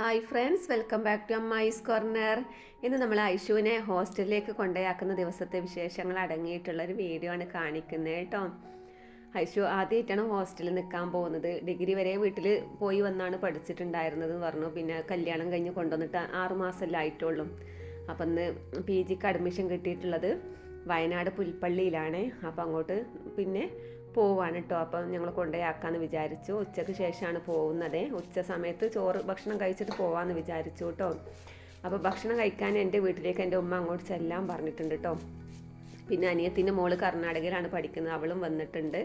Hi friends welcome back to Ammai's corner ഇന്ന് നമ്മൾ ഐഷുവിനെ ഹോസ്റ്റലിലേക്ക് കൊണ്ടുപോയാക്കുന്ന ദിവസത്തെ വിശേഷങ്ങൾ അടങ്ങിയിട്ടുള്ള ഒരു വീഡിയോ ആണ് കാണിക്കുന്നത് കേട്ടോ. ഐഷു ആദ്യമായിട്ടാണ് ഹോസ്റ്റലിൽ നിൽക്കാൻ പോകുന്നത്. ഡിഗ്രി വരെ വീട്ടിൽ പോയി വന്നാണ് പഠിച്ചിട്ടുണ്ടായിരുന്നത് പറഞ്ഞു. പിന്നെ കല്യാണം കഴിഞ്ഞ് കൊണ്ടുവന്നിട്ട് ആറ് മാസമല്ലേ ആയിട്ടുള്ളൂ. അപ്പം ഇന്ന് പി ജിക്ക് അഡ്മിഷൻ കിട്ടിയിട്ടുള്ളത് വയനാട് പുൽപ്പള്ളിയിലാണ്. അപ്പം അങ്ങോട്ട് പിന്നെ പോവാണ് കേട്ടോ അപ്പം ഞങ്ങൾ കൊണ്ടുപോയാക്കാന്ന് വിചാരിച്ചു. ഉച്ചയ്ക്ക് ശേഷമാണ് പോകുന്നത്. ഉച്ച സമയത്ത് ചോറ് ഭക്ഷണം കഴിച്ചിട്ട് പോവാമെന്ന് വിചാരിച്ചു കേട്ടോ അപ്പോൾ ഭക്ഷണം കഴിക്കാൻ എന്റെ വീട്ടിലേക്ക് എന്റെ ഉമ്മ അങ്ങോട്ട് ചെല്ലാൻ പറഞ്ഞിട്ടുണ്ട് കേട്ടോ പിന്നെ അനിയത്തിന്റെ മോൾ കർണാടകയിലാണ് പഠിക്കുന്നത്. അവളും വന്നിട്ടുണ്ട്.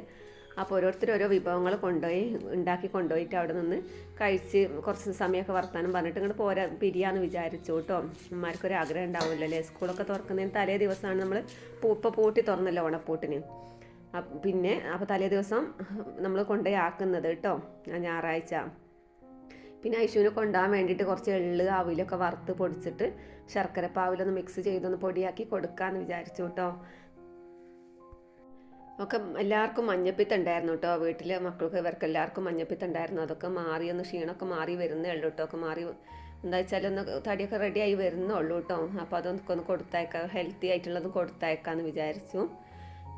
അപ്പോൾ ഓരോരുത്തർ ഓരോ വിഭവങ്ങൾ കൊണ്ടുപോയി ഉണ്ടാക്കി കൊണ്ടുപോയിട്ട് അവിടെ നിന്ന് കഴിച്ച് കുറച്ച് സമയമൊക്കെ വർത്താനം പറഞ്ഞിട്ട് ഇങ്ങോട്ട് പോരാ പിരിയാന്ന് വിചാരിച്ചു കേട്ടോ ഉമ്മാർക്കൊരു ആഗ്രഹം ഉണ്ടാവില്ലല്ലോ സ്കൂളൊക്കെ തുറക്കുന്നതിന് തലേ ദിവസമാണ് നമ്മൾ ഇപ്പോൾ പൂട്ടി തുറന്നല്ലോ ഓണപ്പൂട്ടിന്. പിന്നെ അപ്പോൾ തലേ ദിവസം നമ്മൾ കൊണ്ടുപോയി ആക്കുന്നത് കേട്ടോ ഞായറാഴ്ച. പിന്നെ ഐശുവിനെ കൊണ്ടുപോകാൻ വേണ്ടിയിട്ട് കുറച്ച് എള്ള് അവിലൊക്കെ വറുത്ത് പൊടിച്ചിട്ട് ശർക്കര പാവിലൊന്ന് മിക്സ് ചെയ്തൊന്ന് പൊടിയാക്കി കൊടുക്കാമെന്ന് വിചാരിച്ചു കേട്ടോ ഒക്കെ എല്ലാവർക്കും മഞ്ഞപ്പിത്ത് ഉണ്ടായിരുന്നു കേട്ടോ വീട്ടിൽ മക്കൾക്ക് ഇവർക്ക് എല്ലാവർക്കും മഞ്ഞപ്പിത്ത് ഉണ്ടായിരുന്നു അതൊക്കെ മാറി ഒന്ന് ക്ഷീണമൊക്കെ മാറി വരുന്നേ ഉള്ളൂ കേട്ടോ ഒക്കെ മാറി എന്താ വെച്ചാൽ ഒന്ന് തടിയൊക്കെ റെഡിയായി വരുന്നുള്ളൂ കേട്ടോ അപ്പോൾ അതൊക്കെ ഒന്ന് കൊടുത്തയക്കാം ഹെൽത്തി ആയിട്ടുള്ളത് കൊടുത്തയക്കാമെന്ന് വിചാരിച്ചു.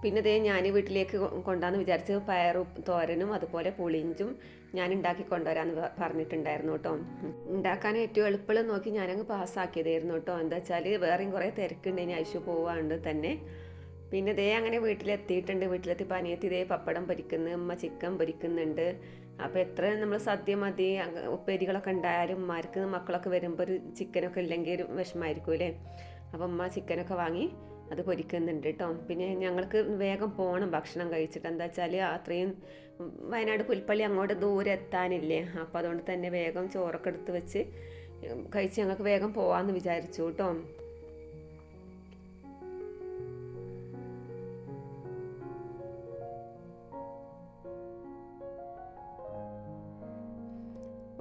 പിന്നെ ഇതേ ഞാൻ വീട്ടിലേക്ക് കൊണ്ടാന്ന് വിചാരിച്ച് പയറും തോരനും അതുപോലെ പുളിഞ്ചും ഞാൻ ഉണ്ടാക്കി കൊണ്ടുവരാമെന്ന് പറഞ്ഞിട്ടുണ്ടായിരുന്നു കേട്ടോ. ഉണ്ടാക്കാൻ ഏറ്റവും എളുപ്പം നോക്കി ഞാനങ്ങ് പാസ്സാക്കിയതായിരുന്നു കേട്ടോ. എന്താ വെച്ചാൽ വേറെയും കുറേ തിരക്കുണ്ടെങ്കിൽ ഐശു പോവാണ്ട് തന്നെ. പിന്നെ ഇതേ അങ്ങനെ വീട്ടിലെത്തിയിട്ടുണ്ട്. വീട്ടിലെത്തി പനിയെത്തി ഇതേ പപ്പടം പൊരിക്കുന്നു ഉമ്മ ചിക്കൻ പൊരിക്കുന്നുണ്ട്. അപ്പോൾ എത്ര നമ്മൾ സദ്യ മതി ഉപ്പേരികളൊക്കെ ഉണ്ടായാലും ഉമ്മാർക്ക് മക്കളൊക്കെ വരുമ്പോൾ ഒരു ചിക്കനൊക്കെ ഇല്ലെങ്കിൽ ഒരു വിഷമമായിരിക്കും അല്ലേ? അപ്പോൾ ഉമ്മ ചിക്കനൊക്കെ വാങ്ങി അത് പൊരിക്കുന്നുണ്ട് കേട്ടോ പിന്നെ ഞങ്ങൾക്ക് വേഗം പോകണം ഭക്ഷണം കഴിച്ചിട്ട്. എന്താ വെച്ചാൽ അത്രയും വയനാട് പുൽപ്പള്ളി അങ്ങോട്ട് ദൂരെ എത്താനില്ലേ. അപ്പോൾ അതുകൊണ്ട് തന്നെ വേഗം ചോറൊക്കെ എടുത്ത് വെച്ച് കഴിച്ച് ഞങ്ങൾക്ക് വേഗം പോകാമെന്ന് വിചാരിച്ചു കേട്ടോ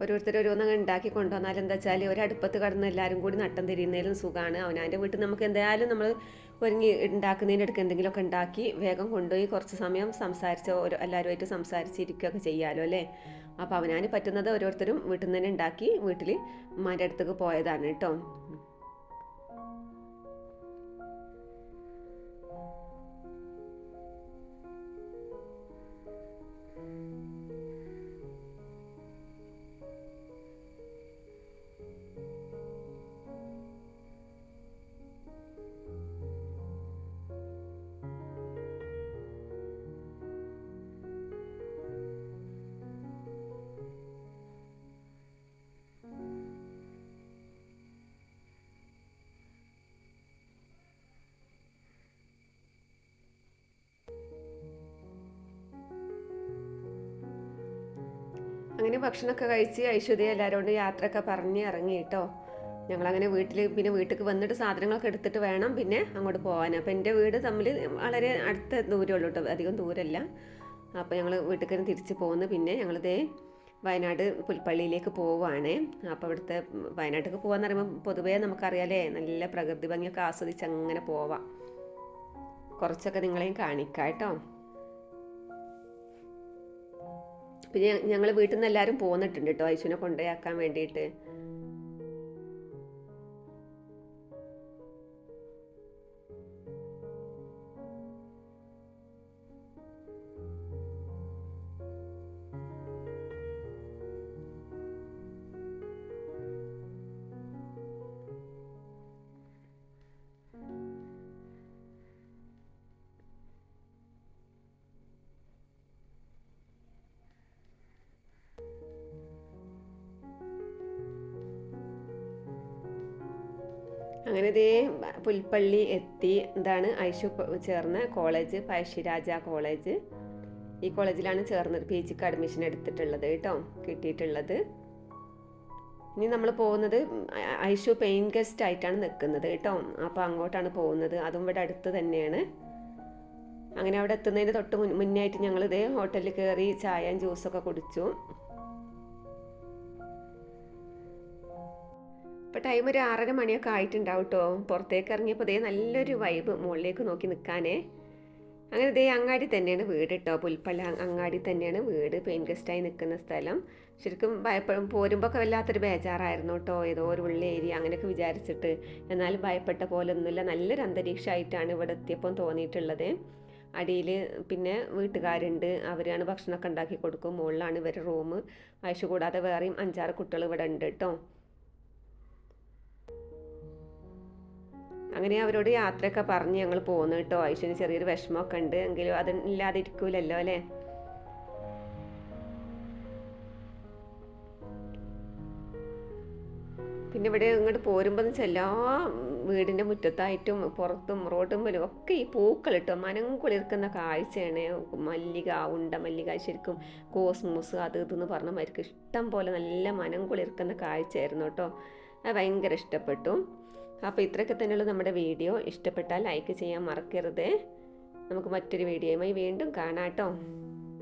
ഓരോരുത്തർ ഓരോന്നങ്ങ് ഉണ്ടാക്കി കൊണ്ടുവന്നാൽ എന്താ വെച്ചാൽ ഒരടുപ്പത്ത് കടന്ന് എല്ലാവരും കൂടി നട്ടം തിരിയുന്നതിലും സുഖമാണ് അവനാന്റെ വീട്ടിൽ നമുക്ക് എന്തായാലും നമ്മൾ ഒരുങ്ങി ഉണ്ടാക്കുന്നതിന്റെ അടുക്ക് എന്തെങ്കിലുമൊക്കെ ഉണ്ടാക്കി വേഗം കൊണ്ടുപോയി കുറച്ച് സമയം സംസാരിച്ച് ഓരോ എല്ലാവരുമായിട്ട് സംസാരിച്ചിരിക്കുകയൊക്കെ ചെയ്യാമല്ലോ അല്ലേ? അപ്പോൾ അവനാന് പറ്റുന്നത് ഓരോരുത്തരും വീട്ടിൽ നിന്ന് തന്നെ ഉണ്ടാക്കി വീട്ടിൽ ഉമ്മാന്റെ അടുത്തേക്ക് പോയതാണ് കേട്ടോ. അങ്ങനെ ഭക്ഷണമൊക്കെ കഴിച്ച് ഐശ്വര്യ എല്ലാവരോടും യാത്രയൊക്കെ പറഞ്ഞ് ഇറങ്ങി കേട്ടോ ഞങ്ങളങ്ങനെ വീട്ടിൽ പിന്നെ വീട്ടിൽ വന്നിട്ട് സാധനങ്ങളൊക്കെ എടുത്തിട്ട് വേണം പിന്നെ അങ്ങോട്ട് പോകാൻ അപ്പോൾ എന്റെ വീട് തമ്മിൽ വളരെ അടുത്ത ദൂരമുള്ളൂ കേട്ടോ അധികം ദൂരമല്ല അപ്പോൾ ഞങ്ങൾ വീട്ടിൽ തന്നെ തിരിച്ച് പോകുന്നു പിന്നെ ഞങ്ങളിതേ വയനാട് പുൽപ്പള്ളിയിലേക്ക് പോവുകയാണ് അപ്പോൾ അവിടുത്തെ വയനാട്ടിലേക്ക് പോകാന്ന് പറയുമ്പോൾ പൊതുവേ നമുക്കറിയാലേ നല്ല പ്രകൃതി ഭംഗിയൊക്കെ ആസ്വദിച്ച് അങ്ങനെ പോവാം. കുറച്ചൊക്കെ നിങ്ങളെയും കാണിക്കാം കേട്ടോ. പിന്നെ ഞങ്ങൾ വീട്ടിൽ നിന്ന് എല്ലാവരും പോന്നിട്ടുണ്ട് കേട്ടോ ഐശുവിനെ കൊണ്ടുപോയാക്കാൻ വേണ്ടിയിട്ട് അങ്ങനെ ഇതേ പുൽപ്പള്ളി എത്തി. എന്താണ് ഐഷു ചേർന്ന കോളേജ് പഴശ്ശിരാജ കോളേജ്. ഈ കോളേജിലാണ് ചേർന്നത്. പി ജിക്ക് അഡ്മിഷൻ എടുത്തിട്ടുള്ളത് കേട്ടോ കിട്ടിയിട്ടുള്ളത്. ഇനി നമ്മൾ പോകുന്നത് ഐഷു പെയിൻ ഗസ്റ്റ് ആയിട്ടാണ് നിൽക്കുന്നത് കേട്ടോ. അപ്പോൾ അങ്ങോട്ടാണ് പോകുന്നത്. അതും ഇവിടെ അടുത്ത് തന്നെയാണ്. അങ്ങനെ അവിടെ എത്തുന്നതിന് തൊട്ട് മുന്നേ ആയിട്ട് ഞങ്ങൾ ഇതേ ഹോട്ടലിൽ കയറി ചായയും ജ്യൂസൊക്കെ കുടിച്ചു. ടൈം ഒരു ആറര മണിയൊക്കെ ആയിട്ടുണ്ടാവും കേട്ടോ പുറത്തേക്ക് ഇറങ്ങിയപ്പോൾ ദേ നല്ലൊരു വൈബ് മുകളിലേക്ക് നോക്കി നിൽക്കാനേ അങ്ങനെ ദേ അങ്ങാടി തന്നെയാണ് വീട് കേട്ടോ പുൽപ്പള്ള അങ്ങാടി തന്നെയാണ് വീട് പെയിൻ ഗസ്റ്റായി നിൽക്കുന്ന സ്ഥലം. ശരിക്കും ഭയപ്പെടും പോരുമ്പോൾ ഒക്കെ വല്ലാത്തൊരു ബേജാറായിരുന്നു കേട്ടോ ഏതോ ഒരു ഉള്ള ഏരിയ അങ്ങനെയൊക്കെ വിചാരിച്ചിട്ട്. എന്നാലും ഭയപ്പെട്ട പോലെ ഒന്നുമില്ല. നല്ലൊരു അന്തരീക്ഷമായിട്ടാണ് ഇവിടെ എത്തിയപ്പം തോന്നിയിട്ടുള്ളത്. അടിയിൽ പിന്നെ വീട്ടുകാരുണ്ട്. അവരാണ് ഭക്ഷണമൊക്കെ ഉണ്ടാക്കി കൊടുക്കും. മുകളിലാണ് ഇവരുടെ റൂം ആവശ്യം കൂടാതെ വേറെയും അഞ്ചാറ് കുട്ടികൾ ഇവിടെ ഉണ്ട് കേട്ടോ അങ്ങനെ അവരോട് യാത്രയൊക്കെ പറഞ്ഞ് ഞങ്ങൾ പോകുന്നു കേട്ടോ. ഐശ്വന് ചെറിയൊരു വിഷമമൊക്കെ ഉണ്ട് എങ്കിലും അത് ഇല്ലാതെ ഇരിക്കൂലല്ലോ അല്ലേ? പിന്നെ ഇവിടെ ഇങ്ങോട്ട് പോരുമ്പോൾ എല്ലാ വീടിന്റെ മുറ്റത്തായിട്ടും പുറത്തും റോഡും വരും. ഒക്കെ ഈ പൂക്കൾ ഇട്ടോ. മനം കുളിർക്കുന്ന കാഴ്ചയാണ്. മല്ലിക ഉണ്ട മല്ലിക ശരിക്കും കോസ്മോസ് അത് ഇതെന്ന് പറഞ്ഞ മാതിരിക്ക് ഇഷ്ടം പോലെ നല്ല മനം കുളിർക്കുന്ന കാഴ്ചയായിരുന്നു കേട്ടോ. അത് ഭയങ്കര ഇഷ്ടപ്പെട്ടു. അപ്പോൾ ഇത്രയൊക്കെ തന്നെയുള്ള നമ്മുടെ വീഡിയോ. ഇഷ്ടപ്പെട്ടാൽ ലൈക്ക് ചെയ്യാൻ മറക്കരുത്. നമുക്ക് മറ്റൊരു വീഡിയോയുമായി വീണ്ടും കാണാം കേട്ടോ.